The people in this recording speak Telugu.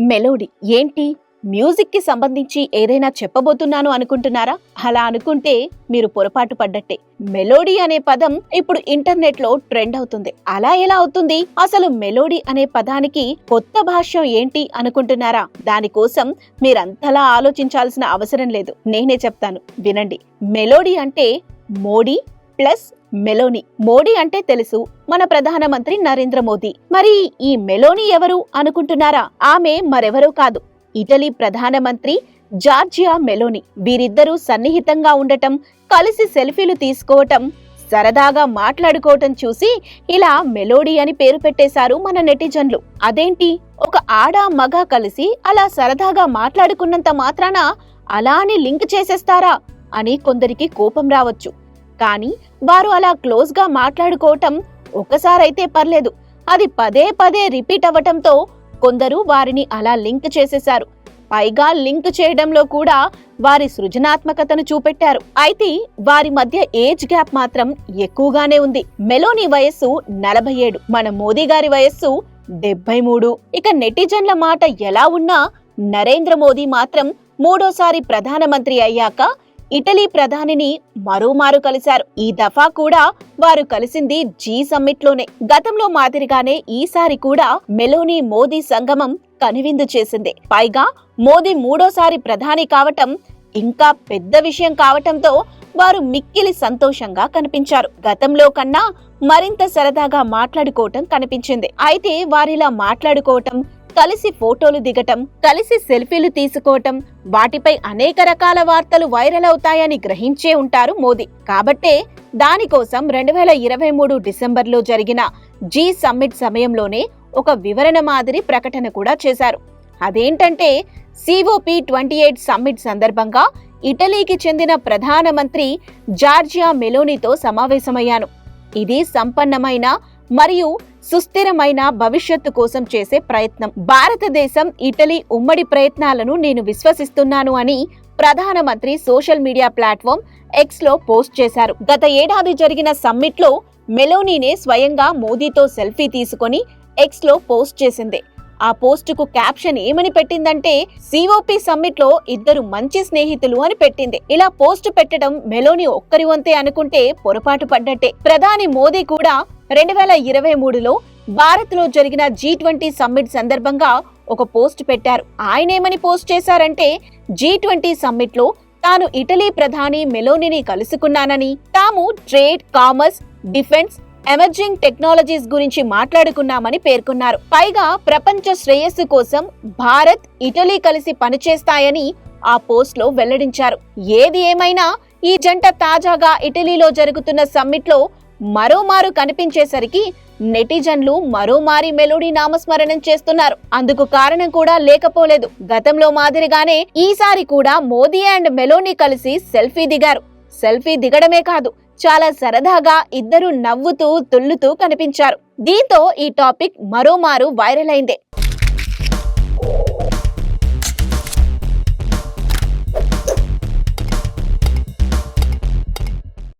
మెలోడీ ఏంటి? మ్యూజిక్కి సంబంధించి ఏదైనా చెప్పబోతున్నాను అనుకుంటున్నారా? అలా అనుకుంటే మీరు పొరపాటు పడ్డట్టే. మెలోడీ అనే పదం ఇప్పుడు ఇంటర్నెట్లో ట్రెండ్ అవుతుంది. అలా ఎలా అవుతుంది? అసలు మెలోడీ అనే పదానికి కొత్త భాష్యం ఏంటి అనుకుంటున్నారా? దానికోసం మీరంతలా ఆలోచించాల్సిన అవసరం లేదు. నేనే చెప్తాను. వినండి. మెలోడీ అంటే మోడీ ప్లస్ మెలోని మోడీ అంటే తెలుసు మన ప్రధానమంత్రి నరేంద్ర మోదీ. మరి ఈ మెలోని ఎవరు అనుకుంటున్నారా? ఆమె మరెవరూ కాదు. ఇటలీ ప్రధానమంత్రి జార్జియా మెలోని వీరిద్దరూ సన్నిహితంగా ఉండటం కలిసి సెల్ఫీలు తీసుకోవటం సరదాగా మాట్లాడుకోవటం చూసి ఇలా మెలోడీ అని పేరు పెట్టేశారు మన నెటిజన్లు. అదేంటి? ఒక ఆడ మగ కలిసి అలా సరదాగా మాట్లాడుకున్నంత మాత్రాన అలా అని లింక్ చేసేస్తారా? అని కొందరికి కోపం రావచ్చు. కానీ వారు అలా క్లోజ్గా మాట్లాడుకోవటం ఒక్కసారైతే పర్లేదు. అది పదే పదే రిపీట్ అవ్వటంతో కొందరు వారిని అలా లింక్ చేసేశారు. పైగా లింక్ చేయడంలో కూడా వారి సృజనాత్మకతను చూపెట్టారు. అయితే వారి మధ్య ఏజ్ గ్యాప్ మాత్రం ఎక్కువగానే ఉంది. మెలోని వయస్సు నలభై ఏడు మన మోదీ గారి వయస్సు డెబ్బై మూడు. ఇక నెటిజన్ల మాట ఎలా ఉన్నా నరేంద్ర మోదీ మాత్రం మూడోసారి ప్రధానమంత్రి అయ్యాక ఇటలీ ప్రధానిని మరోమారు కలిశారు. ఈ దఫా కూడా వారు కలిసింది జీ సమ్మిట్లోనే గతంలో మాదిరిగానే ఈసారి కూడా మెలోనీ మోదీ సంగమం కనువిందు చేసింది. పైగా మోదీ మూడోసారి ప్రధాని కావటం ఇంకా పెద్ద విషయం కావటంతో వారు మిక్కిలి సంతోషంగా కనిపించారు. గతంలో కన్నా మరింత సరదాగా మాట్లాడుకోవటం కనిపించింది. అయితే వారిలా మాట్లాడుకోవటం కలిసి ఫోటోలు దిగటం కలిసి సెల్ఫీలు తీసుకోవటం వాటిపై అనేక రకాల వార్తలు వైరల్ అవుతాయని గ్రహించే ఉంటారు మోదీ. కాబట్టే దానికోసం రెండు వేల ఇరవై మూడు డిసెంబర్లో జరిగిన జీ సమ్మిట్ సమయంలోనే ఒక వివరణ మాదిరి ప్రకటన కూడా చేశారు. అదేంటంటే సిఓపి ట్వంటీ ఎయిట్ సమ్మిట్ సందర్భంగా ఇటలీకి చెందిన ప్రధానమంత్రి జార్జియా మెలోనితో సమావేశమయ్యాను. ఇది సంపన్నమైన మరియు సుస్థిరమైన భవిష్యత్తు కోసం చేసే ప్రయత్నం. భారతదేశం ఇటలీ ఉమ్మడి ప్రయత్నాలను నేను విశ్వసిస్తున్నాను అని ప్రధానమంత్రి సోషల్ మీడియా ప్లాట్ఫామ్ ఎక్స్లో పోస్ట్ చేశారు. గత ఏడాది జరిగిన సమ్మిట్లో మెలోనీనే స్వయంగా మోదీతో సెల్ఫీ తీసుకొని ఎక్స్లో పోస్ట్ చేసింది. ఆ పోస్టుకు క్యాప్షన్ ఏమని పెట్టిందంటే సిఓపి సమ్మిట్లో ఇద్దరు మంచి స్నేహితులు అని పెట్టింది. ఇలా పోస్ట్ పెట్టడం మెలోని ఒక్కరి వంతే అనుకుంటే పొరపాటు పడ్డట్టే. ప్రధాని మోదీ కూడా రెండు వేల ఇరవై మూడులో భారత్లో జరిగిన జీ ట్వంటీ సమ్మిట్ సందర్భంగా ఒక పోస్ట్ పెట్టారు. ఆయనేమని పోస్ట్ చేశారంటే జీ ట్వంటీ సమ్మిట్లో తాను ఇటలీ ప్రధాని మెలోనిని కలుసుకున్నానని తాము trade commerce defence emerging technologies గురించి మాట్లాడుకున్నామని పేర్కొన్నారు. పైగా ప్రపంచ శ్రేయస్సు కోసం భారత్ ఇటలీ కలిసి పనిచేస్తాయని ఆ పోస్ట్లో వెల్లడించారు. ఏది ఏమైనా ఈ జంట తాజాగా ఇటలీలో జరుగుతున్న సమ్మిట్లో మరోమారు కనిపించేసరికి నెటిజన్లు మరోమారి మెలోడీ నామస్మరణం చేస్తున్నారు. అందుకు కారణం కూడా లేకపోలేదు. గతంలో మాదిరిగానే ఈసారి కూడా మోదీ అండ్ మెలోనీ కలిసి సెల్ఫీ దిగారు. సెల్ఫీ దిగడమే కాదు చాలా సరదాగా ఇద్దరు నవ్వుతూ తుల్లుతూ కనిపించారు. దీంతో ఈ టాపిక్ మరోమారు వైరల్ అయిందే.